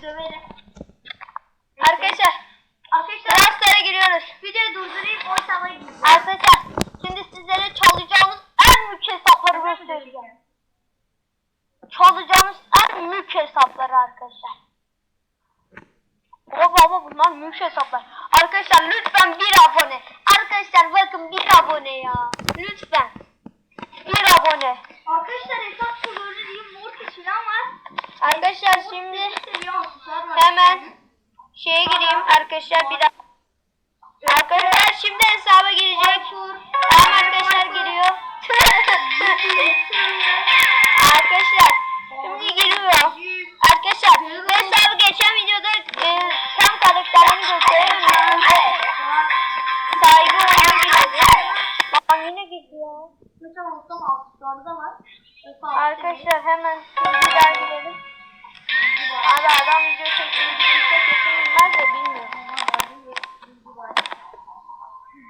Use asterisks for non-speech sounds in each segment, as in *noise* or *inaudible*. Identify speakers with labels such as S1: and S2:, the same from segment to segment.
S1: sizi döverim.
S2: Arkadaşlar
S1: Arkadaşlar
S2: transfere giriyoruz.
S1: videoyu durdurayım o hesaba gideceğim.
S2: Arkadaşlar şimdi sizlere çalacağımız en mülk hesapları göstereceğim. Çalacağımız en mülk hesapları arkadaşlar. O baba bunlar mülk hesaplar. Arkadaşlar lütfen bir abone. Arkadaşlar bakın bir abone ya. Lütfen. Bir abone.
S1: Arkadaşlar hesap kullanıcı diye Mortis falan var.
S2: Arkadaşlar şimdi
S1: Seviyor aksesuar var.
S2: hemen şeye gireyim arkadaşlar bir daha. Arkadaşlar şimdi hesaba girecek. Tamam arkadaşlar giriyor. *laughs* arkadaşlar şimdi giriyor. Arkadaşlar bu hesabı geçen videoda e, tam karakterlerini gösterememiştim. Sahibi oyunu gidiyordu. Lan yine gidiyor.
S1: Mesela aksesuarı da var.
S2: Arkadaşlar hemen bir daha girelim. Abi adam video çektiğini bilse kesin bilmez de bilmiyor.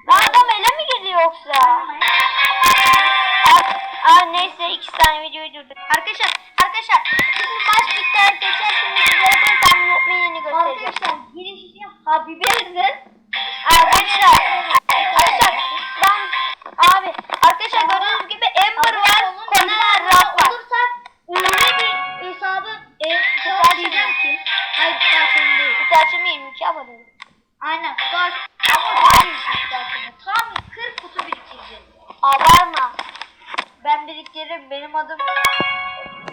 S2: Lan adam ele mi geliyor yoksa? Aa, aa, neyse iki tane videoyu durduk. Arkadaşlar, arkadaşlar şimdi maç bitti arkadaşlar. Şimdi sizlere bu hesabın yok mu yeni göstereceğim.
S1: Arkadaşlar girişi Habibe'dir.
S2: 22 abone.
S1: Aynen aç. Ama kutu açımı. Tam 40 kutu biriktireceğiz.
S2: Abarma.
S1: Ben biriktiririm. Benim adım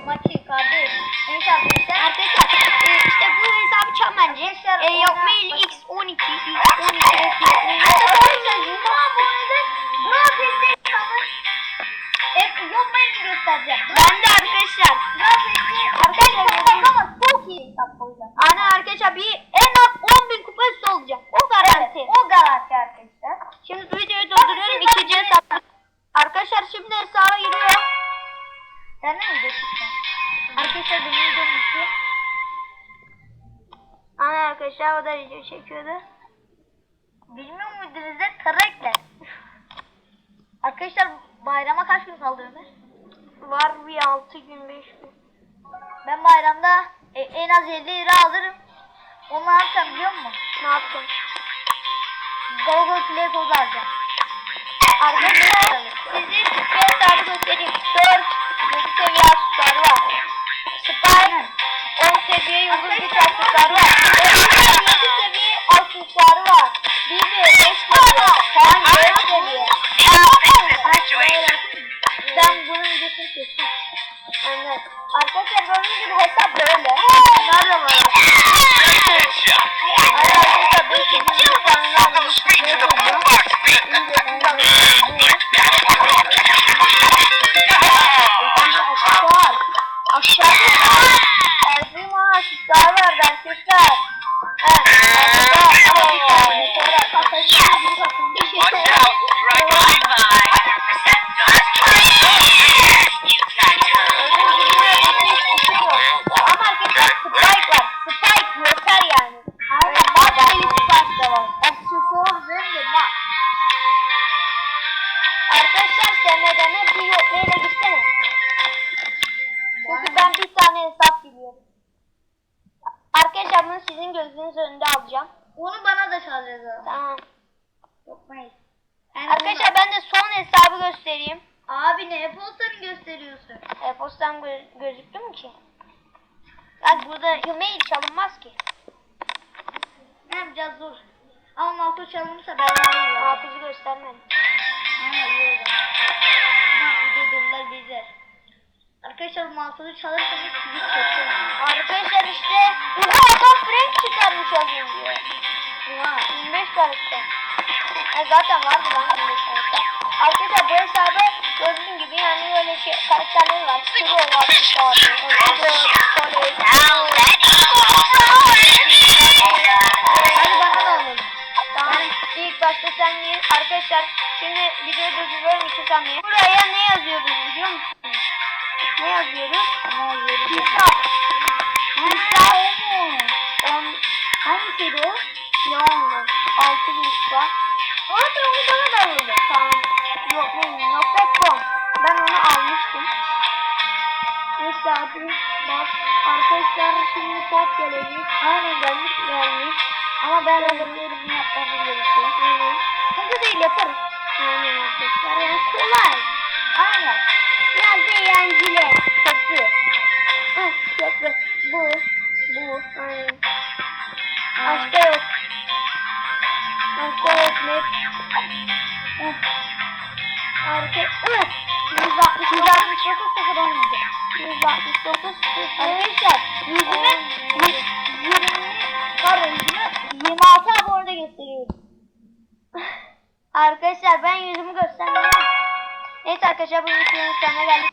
S1: Maki kardeş. Neyse arkadaşlar.
S2: Arkadaşlar e, işte bu hesabı çal bence.
S1: Arkadaşlar,
S2: E, mail x12 x12 f
S1: Arkadaşlar yuma abonede Pass'te hesabı hep ben göstereceğim.
S2: Ben de arkadaşlar.
S1: Brawl Pass'te arkadaşlar ama çok iyi hesap olacak.
S2: Ana arkadaşlar bir en az 10.000 kupa üstü olacak. O garanti.
S1: O garanti arkadaşlar.
S2: Şimdi videoyu durduruyorum. ikinci hesap. Arkadaşlar şimdi hesaba giriyor.
S1: Sen ne mi geçtin? Arkadaşlar benim videom bitti.
S2: Ana arkadaşlar o da video çekiyordu.
S1: Bilmiyor muydunuz da karakter. Arkadaşlar bayrama kaç gün kaldı Ömer?
S2: Var bir 6 gün 5 gün.
S1: Ben bayramda e, en az 50 lira alırım. Onu ne yapacağım biliyor musun?
S2: Ne yaptın?
S1: Google Play kodu alacağım.
S2: Arkadaşlar size bu hesabı göstereyim. Bunu sizin gözünüz önünde alacağım.
S1: Onu bana da çalacağız.
S2: Tamam.
S1: Sokmayız. Yani
S2: Arkadaşlar ben de son hesabı göstereyim.
S1: Abi ne postanı gösteriyorsun?
S2: E-postam gö- gözüktü mü ki? Bak burada e-mail çalınmaz ki.
S1: Ne yapacağız dur. Ama Malko çalınırsa ben alayım.
S2: Hafızı göstermedim.
S1: Ha iyi o zaman. Ha videodurlar bizler. Arkadaşlar Malko'yu çalırsanız sizi çekiyorum.
S2: Arkadaşlar işte Oha adam Frank çıkarmış az önce.
S1: Oha.
S2: 25 karakter. E zaten vardı lan 25 karakter. Arkadaşlar bu hesabı gördüğün gibi yani böyle şey karakterleri var. Kuro var, Kuro var, Kuro,
S1: Hadi bana da alalım.
S2: Tamam. İlk başta sen gir. Arkadaşlar şimdi video durduruyorum 2 saniye. Buraya ne yazıyoruz biliyor musunuz? Ne yazıyoruz?
S1: Ne yazıyoruz?
S2: Hesap. Hesap. On,
S1: Hangisiydi o?
S2: Leonlu. 6 bin kupa.
S1: Aa sen onu bana da alalım.
S2: Tamam. Yok neyim? Nokta com. Ben onu almıştım. saati. Bak arkadaşlar şimdi saat gelecek. Aynen gelmiş gelmiş. Ama ben hazırlıyorum bunu yapmamız gerekiyor. Sıkıntı değil yaparız. Aynen arkadaşlar yani kolay. Aynen. Biraz eğlenceli. Köprü. Bu. Bu. Aynen. Başka yok. Başka yok ne? Heh. Arka. Evet. 160 169 sıfır olmadı. 169 sıfır. Arkadaşlar yüzümü 20 pardon yüzümü 26 abonede gösteriyorum. Arkadaşlar ben yüzümü göstermeyeyim. Neyse arkadaşlar bu videonun sonuna geldik.